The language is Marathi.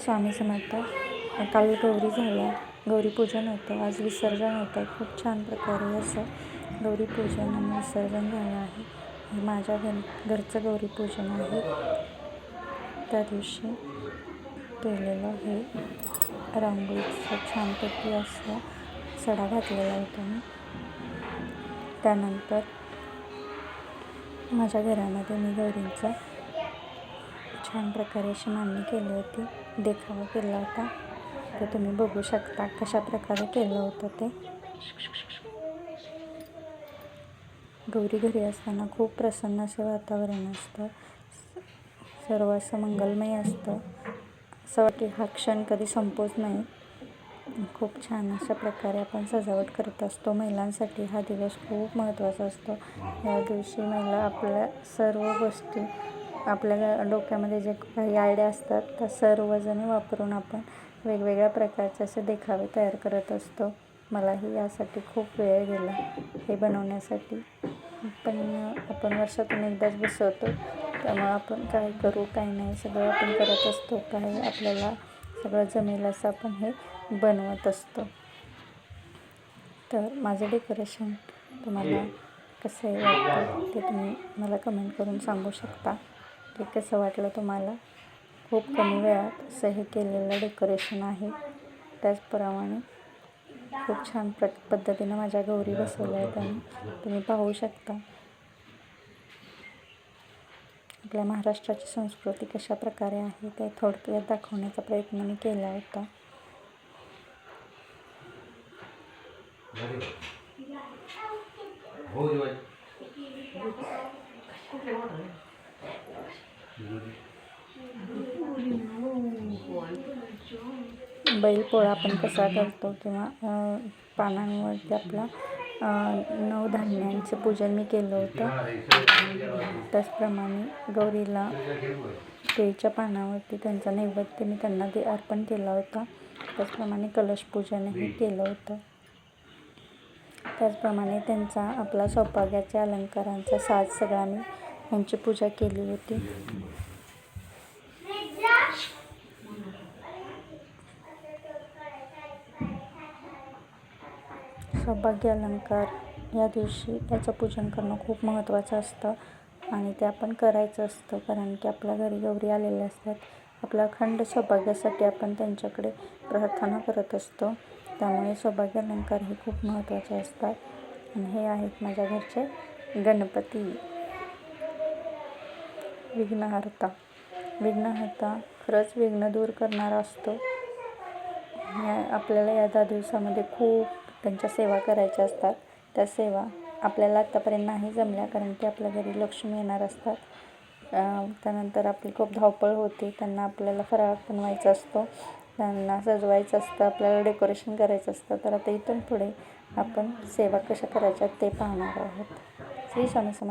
स्वामी समर्थ. काल गौरी झाल्या. गौरीपूजन होतं. आज विसर्जन होतं. खूप छान प्रकारे असं गौरीपूजन आणि विसर्जन झालं आहे. हे माझ्या घर घरचं गौरीपूजन आहे. त्या दिवशी केलेलं हे रांगोळीचं छानपैकी असं सडा घातलेला होता मी. त्यानंतर माझ्या घरामध्ये मी गौरींचं छान प्रकारे अशी मांडणी केली होती. देखावा केला होता. तर तुम्ही बघू शकता कशा प्रकारे केलं होतं ते. गौरी घरी असताना खूप प्रसन्न असे वातावरण असतं. सर्व असं मंगलमय असतं. असं वाटते हा क्षण कधी संपोच नाही. खूप छान अशा प्रकारे आपण सजावट करत असतो. महिलांसाठी हा दिवस खूप महत्त्वाचा असतो. या दिवशी महिला आपल्या सर्व गोष्टी आपल्या डोक्यामध्ये जे काही आयडिया असतात त्या सर्वजणी वापरून आपण वेगवेगळ्या प्रकारचे असे देखावे तयार करत असतो. मलाही यासाठी खूप वेळ गेला हे बनवण्यासाठी. पण आपण वर्षातून एकदाच बसवतो. त्यामुळं आपण काय करू काय नाही सगळं आपण करत असतो. काय आपल्याला सगळं जमेल असं आपण हे बनवत असतो. तर माझं डेकोरेशन तुम्हाला कसं आहे वाटतं ते तुम्ही मला कमेंट करून सांगू शकता? ते कसं वाटलं तुम्हाला? खूप कमी वेळात असं हे केलेलं डेकोरेशन आहे. त्याचप्रमाणे खूप छान प्र पद्धतीनं माझ्या गौरी बसवल्या आहेत आणि तुम्ही पाहू शकता. आपल्या महाराष्ट्राची संस्कृती कशा प्रकारे आहे ते थोडक्यात दाखवण्याचा प्रयत्न मी केला होता. हो, बैलपोळा आपण कसा करतो किंवा पानांवरती आपला नऊ धान्यांचं पूजन मी केलं होतं. त्याचप्रमाणे गौरीला केळीच्या पानावरती त्यांचा नैवेद्य मी त्यांना ते अर्पण केला होता. त्याचप्रमाणे कलशपूजनही केलं होतं. त्याचप्रमाणे त्यांचा आपला सौभाग्याच्या अलंकारांचा साज सगळा मी यांची पूजा केली होती. सौभाग्य अलंकार या दिवशी याचं पूजन करणं खूप महत्त्वाचं असतं आणि ते आपण करायचं असतं कारण की आपल्या घरी गौरी आलेल्या असतात. आपल्या अखंड सौभाग्यासाठी आपण त्यांच्याकडे प्रार्थना करत असतो. त्यामुळे सौभाग्य अलंकार हे खूप महत्त्वाचे असतात. आणि हे आहेत माझ्या घरचे गणपती. विघ्नहर्ता. विघ्नहर्ता खरंच विघ्न दूर करणारा असतो. या आपल्याला या दहा दिवसामध्ये खूप त्यांच्या सेवा करायच्या असतात. त्या सेवा आपल्याला आत्तापर्यंत नाही जमल्या कारण की आपल्या घरी लक्ष्मी येणार असतात. त्यानंतर आपली खूप धावपळ होते. त्यांना आपल्याला फराळ बनवायचा असतो. त्यांना सजवायचं असतं. आपल्याला डेकोरेशन करायचं असतं. तर आता इथून पुढे आपण सेवा कशा करायच्या ते पाहणार आहोत. श्री स्वामी समर्थ